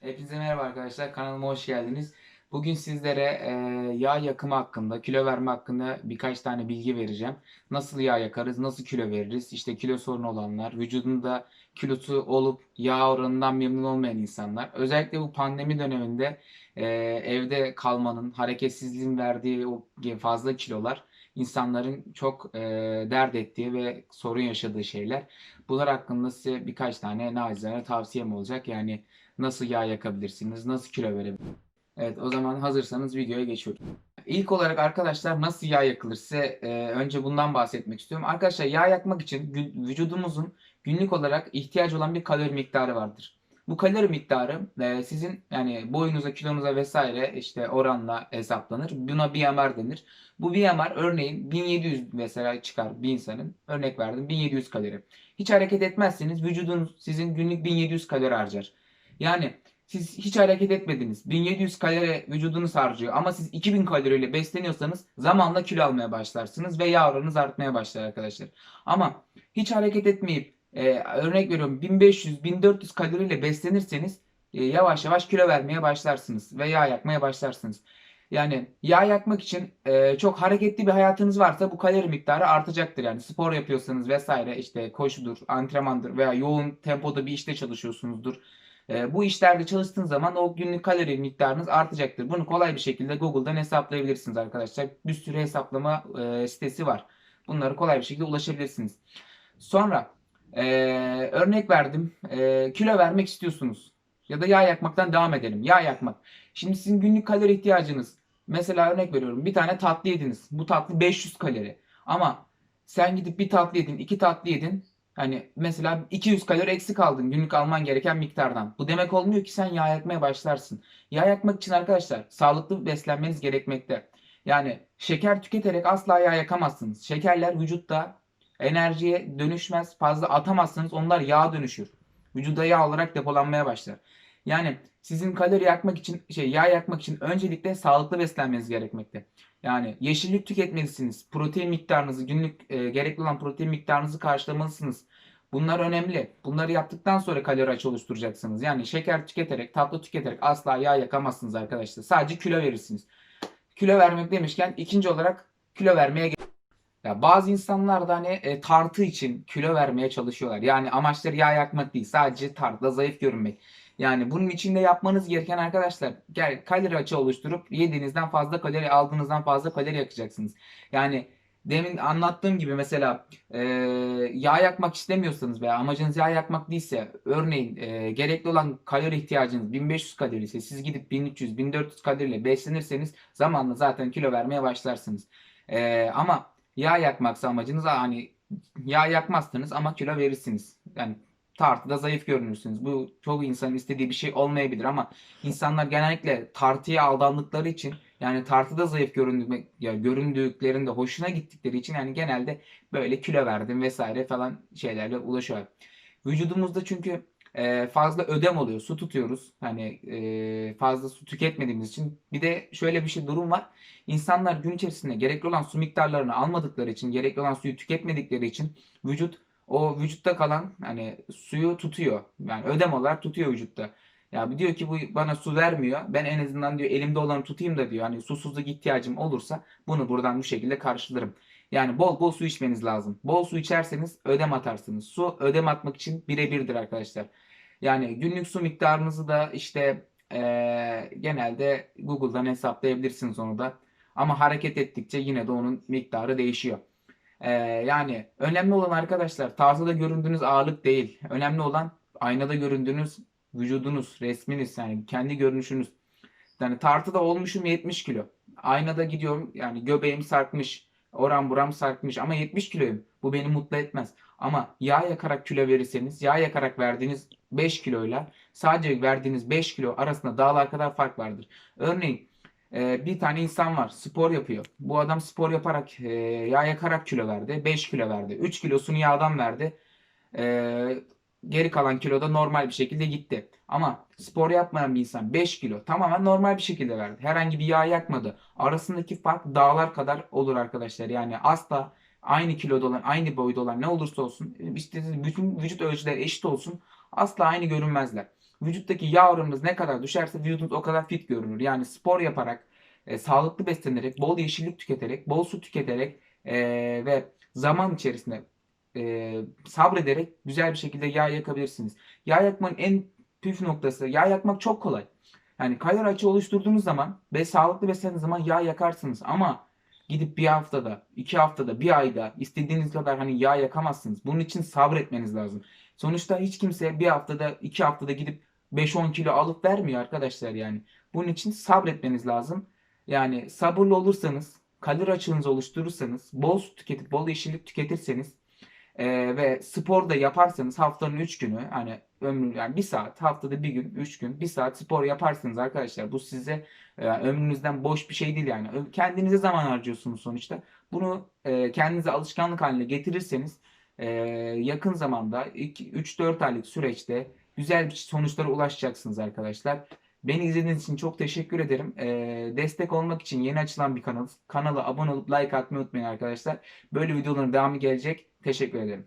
Hepinize merhaba arkadaşlar. Kanalıma hoş geldiniz. Bugün sizlere e, yağ yakımı hakkında, kilo verme hakkında birkaç tane bilgi vereceğim. Nasıl yağ yakarız, nasıl kilo veririz? İşte kilo sorunu olanlar, vücudunda kilosu olup yağ oranından memnun olmayan insanlar. Özellikle bu pandemi döneminde e, evde kalmanın, hareketsizliğin verdiği o fazla kilolar insanların çok e, dert ettiği ve sorun yaşadığı şeyler. Bunlar hakkında size birkaç tane nacizane tavsiyem olacak. Yani Nasıl yağ yakabilirsiniz? Nasıl kilo verebilirsiniz? Evet o zaman hazırsanız videoya geçiyorum. İlk olarak arkadaşlar nasıl yağ yakılır size e, önce bundan bahsetmek istiyorum. Arkadaşlar yağ yakmak için vücudumuzun günlük olarak ihtiyacı olan bir kalori miktarı vardır. Bu kalori miktarı e, sizin yani boyunuza, kilonuza vesaire işte oranla hesaplanır. Buna BMR denir. Bu BMR örneğin 1700 mesela çıkar bir insanın. Örnek verdim 1700 kalori. Hiç hareket etmezseniz vücudunuz sizin günlük 1700 kalori harcar. Yani siz hiç hareket etmediniz. 1700 kalori vücudunuz harcıyor ama siz 2000 kaloriyle besleniyorsanız zamanla kilo almaya başlarsınız ve yağ oranınız artmaya başlar arkadaşlar. Ama hiç hareket etmeyip e, örnek veriyorum 1500-1400 kaloriyle beslenirseniz e, yavaş yavaş kilo vermeye başlarsınız ve yağ yakmaya başlarsınız. Yani yağ yakmak için e, çok hareketli bir hayatınız varsa bu kalori miktarı artacaktır. Yani spor yapıyorsanız vesaire işte koşudur, antrenmandır veya yoğun tempoda bir işte çalışıyorsunuzdur. E, bu işlerde çalıştığınız zaman o günlük kalori miktarınız artacaktır. Bunu kolay bir şekilde Google'dan hesaplayabilirsiniz arkadaşlar. Bir sürü hesaplama e, sitesi var. Bunları kolay bir şekilde ulaşabilirsiniz. Sonra e, örnek verdim. E, kilo vermek istiyorsunuz. Ya da yağ yakmaktan devam edelim. Yağ yakmak. Şimdi sizin günlük kalori ihtiyacınız. Mesela örnek veriyorum. Bir tane tatlı yediniz. Bu tatlı 500 kalori. Ama sen gidip bir tatlı yedin, iki tatlı yedin. Hani mesela 200 kalori eksik aldın günlük alman gereken miktardan. Bu demek olmuyor ki sen yağ yakmaya başlarsın. Yağ yakmak için arkadaşlar sağlıklı beslenmeniz gerekmekte. Yani şeker tüketerek asla yağ yakamazsınız. Şekerler vücutta enerjiye dönüşmez. Fazla atamazsınız. Onlar yağ dönüşür. Vücuda yağ olarak depolanmaya başlar. Yani sizin kalori yakmak için şey yağ yakmak için öncelikle sağlıklı beslenmeniz gerekmekte. Yani yeşillik tüketmelisiniz. Protein miktarınızı günlük e, gerekli olan protein miktarınızı karşılamalısınız. Bunlar önemli. Bunları yaptıktan sonra kalori açığı oluşturacaksınız. Yani şeker tüketerek, tatlı tüketerek asla yağ yakamazsınız arkadaşlar. Sadece kilo verirsiniz. Kilo vermek demişken ikinci olarak kilo vermeye ya bazı insanlar da hani e, tartı için kilo vermeye çalışıyorlar. Yani amaçları yağ yakmak değil. Sadece tartıda zayıf görünmek. Yani bunun için de yapmanız gereken arkadaşlar gel kalori açığı oluşturup yediğinizden fazla kalori aldığınızdan fazla kalori yakacaksınız. Yani demin anlattığım gibi mesela e, yağ yakmak istemiyorsanız veya amacınız yağ yakmak değilse örneğin e, gerekli olan kalori ihtiyacınız 1500 kalori ise siz gidip 1300-1400 kaloriyle beslenirseniz zamanla zaten kilo vermeye başlarsınız. E, ama yağ yakmaksa amacınız hani yağ yakmazsınız ama kilo verirsiniz. Yani tartıda zayıf görünürsünüz. Bu çok insanın istediği bir şey olmayabilir ama insanlar genellikle tartıya aldandıkları için yani tartıda zayıf göründük, ya göründüklerinde hoşuna gittikleri için yani genelde böyle kilo verdim vesaire falan şeylerle ulaşıyor. Vücudumuzda çünkü e, fazla ödem oluyor. Su tutuyoruz. Hani e, fazla su tüketmediğimiz için. Bir de şöyle bir şey durum var. İnsanlar gün içerisinde gerekli olan su miktarlarını almadıkları için, gerekli olan suyu tüketmedikleri için vücut o vücutta kalan hani suyu tutuyor. Yani ödem olarak tutuyor vücutta. Ya diyor ki bu bana su vermiyor. Ben en azından diyor elimde olanı tutayım da diyor. Hani susuzluk ihtiyacım olursa bunu buradan bu şekilde karşılarım. Yani bol bol su içmeniz lazım. Bol su içerseniz ödem atarsınız. Su ödem atmak için birebirdir arkadaşlar. Yani günlük su miktarınızı da işte eee, genelde Google'dan hesaplayabilirsiniz onu da. Ama hareket ettikçe yine de onun miktarı değişiyor. Ee, yani önemli olan arkadaşlar tartıda göründüğünüz ağırlık değil. Önemli olan aynada göründüğünüz vücudunuz, resminiz yani kendi görünüşünüz. Yani tartıda olmuşum 70 kilo. Aynada gidiyorum yani göbeğim sarkmış, oram buram sarkmış ama 70 kiloyum. Bu beni mutlu etmez. Ama yağ yakarak kilo verirseniz, yağ yakarak verdiğiniz 5 kiloyla sadece verdiğiniz 5 kilo arasında dağlar kadar fark vardır. Örneğin ee, bir tane insan var spor yapıyor. Bu adam spor yaparak e, yağ yakarak kilo verdi. 5 kilo verdi. 3 kilosunu yağdan verdi. Geri kalan kilo da normal bir şekilde gitti. Ama spor yapmayan bir insan 5 kilo tamamen normal bir şekilde verdi. Herhangi bir yağ yakmadı. Arasındaki fark dağlar kadar olur arkadaşlar. Yani asla aynı kiloda olan, aynı boyda olan ne olursa olsun işte bütün vücut ölçüleri eşit olsun. Asla aynı görünmezler. Vücuttaki yağ oranınız ne kadar düşerse vücudunuz o kadar fit görünür. Yani spor yaparak, e, sağlıklı beslenerek, bol yeşillik tüketerek, bol su tüketerek e, ve zaman içerisinde e, sabrederek güzel bir şekilde yağ yakabilirsiniz. Yağ yakmanın en püf noktası, yağ yakmak çok kolay. Yani kalori açığı oluşturduğunuz zaman ve sağlıklı beslendiğiniz zaman yağ yakarsınız. Ama gidip bir haftada, iki haftada, bir ayda istediğiniz kadar hani yağ yakamazsınız. Bunun için sabretmeniz lazım. Sonuçta hiç kimse bir haftada, iki haftada gidip 5-10 kilo alıp vermiyor arkadaşlar yani. Bunun için sabretmeniz lazım. Yani sabırlı olursanız, kalori açığınızı oluşturursanız, bol su tüketip bol yeşillik tüketirseniz ee, ve spor da yaparsanız haftanın 3 günü hani ömrü yani bir saat haftada bir gün 3 gün bir saat spor yaparsınız arkadaşlar. Bu size e, ömrünüzden boş bir şey değil yani. Kendinize zaman harcıyorsunuz sonuçta. Bunu e, kendinize alışkanlık haline getirirseniz e, yakın zamanda 3-4 aylık süreçte güzel sonuçlara ulaşacaksınız arkadaşlar. Beni izlediğiniz için çok teşekkür ederim. E, destek olmak için yeni açılan bir kanal. Kanala abone olup like atmayı unutmayın arkadaşlar. Böyle videoların devamı gelecek. Teşekkür ederim.